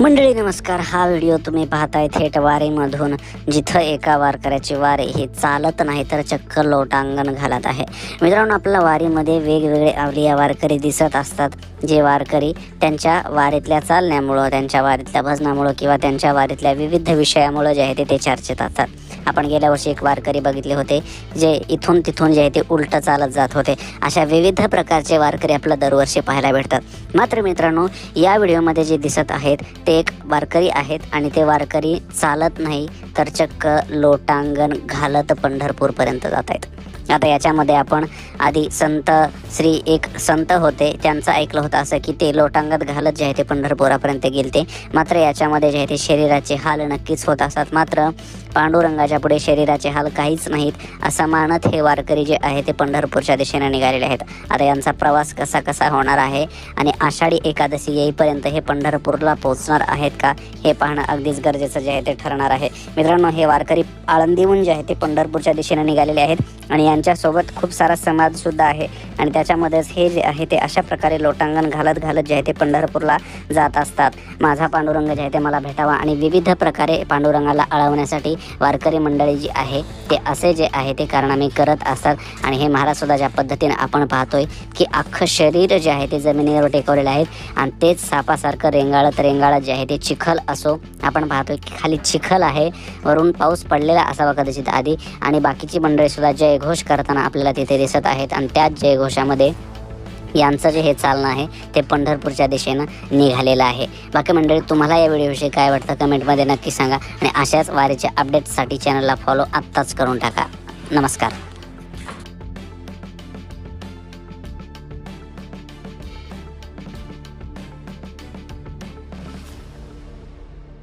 मंडळी नमस्कार. हा व्हिडिओ तुम्ही पाहताय थेट वारीमधून जिथं एका वारकऱ्याची वारी ही चालत नाही तर चक्क लोटांगण घालत आहे. मित्रांनो आपल्या वारीमध्ये वेगवेगळे आवलिया वारकरी दिसत असतात. जे वारकरी त्यांच्या वारीतल्या चालण्यामुळं त्यांच्या वारीतल्या भजनामुळं किंवा त्यांच्या वारीतल्या विविध विषयामुळं जे आहे ते ते चर्चेत असतात. आपण गेल्या वर्षी एक वारकरी बघितले होते जे इथून तिथून जे आहे ते उलटं चालत जात होते. अशा विविध प्रकारचे वारकरी आपल्याला दरवर्षी पाहायला भेटतात. मात्र मित्रांनो या व्हिडिओमध्ये जे दिसत आहेत ते एक वारकरी आहेत आणि ते वारकरी चालत नाही तर चक्क लोटांगण घालत पंढरपूरपर्यंत जात आहेत. आता याच्यामध्ये आपण आधी संत श्री एक संत होते त्यांचं ऐकलं होतं असं की ते लोटांगत घालत जे आहे ते पंढरपुरापर्यंत गेलते. मात्र याच्यामध्ये जे आहे ते शरीराचे हाल नक्कीच होत असतात. मात्र पांडुरंगाच्या पुढे शरीराचे हाल काहीच नाहीत असं मानत हे वारकरी जे आहे ते पंढरपूरच्या दिशेने निघालेले आहेत. आता यांचा प्रवास कसा कसा होणार आहे आणि आषाढी एकादशी येईपर्यंत हे पंढरपूरला पोहोचणार आहेत का हे पाहणं अगदीच गरजेचं जे आहे ते ठरणार आहे. मित्रांनो हे वारकरी आळंदीहून जे आहे ते पंढरपूरच्या दिशेने निघालेले आहेत आणि यांच्यासोबत खूप सारा समाजसुद्धा आहे आणि त्याच्यामध्येच हे जे आहे ते अशा प्रकारे लोटांगण घालत घालत जे आहे ते पंढरपूरला जात असतात. माझा पांडुरंग जे आहे ते मला भेटावा आणि विविध प्रकारे पांडुरंगाला आळवण्यासाठी वारकरी मंडळी जी आहे ते असे जे आहे ते कारनामे करत असतात. आणि हे महाराजसुद्धा ज्या पद्धतीने आपण पाहतोय की अख्खं शरीर जे आहे ते जमिनीवर टेकवलेलं आहे. आणि तेच सापासारखं रेंगाळत रेंगाळत जे आहे ते चिखल असो आपण पाहतोय की खाली चिखल आहे. वरून पाऊस पडलेला असावा कदाचित आधी. आणि बाकीची मंडळीसुद्धा जयघोष करताना आपल्याला तिथे दिसत आहेत. आणि त्याच जयघोषामध्ये यांचं जे हे चालणं आहे ते पंढरपूरच्या दिशेनं निघालेलं आहे. बाकी मंडळी तुम्हाला या व्हिडिओविषयी काय वाटतं कमेंटमध्ये नक्की सांगा आणि अशाच वारीच्या अपडेट्ससाठी चॅनलला फॉलो आत्ताच करून टाका. नमस्कार.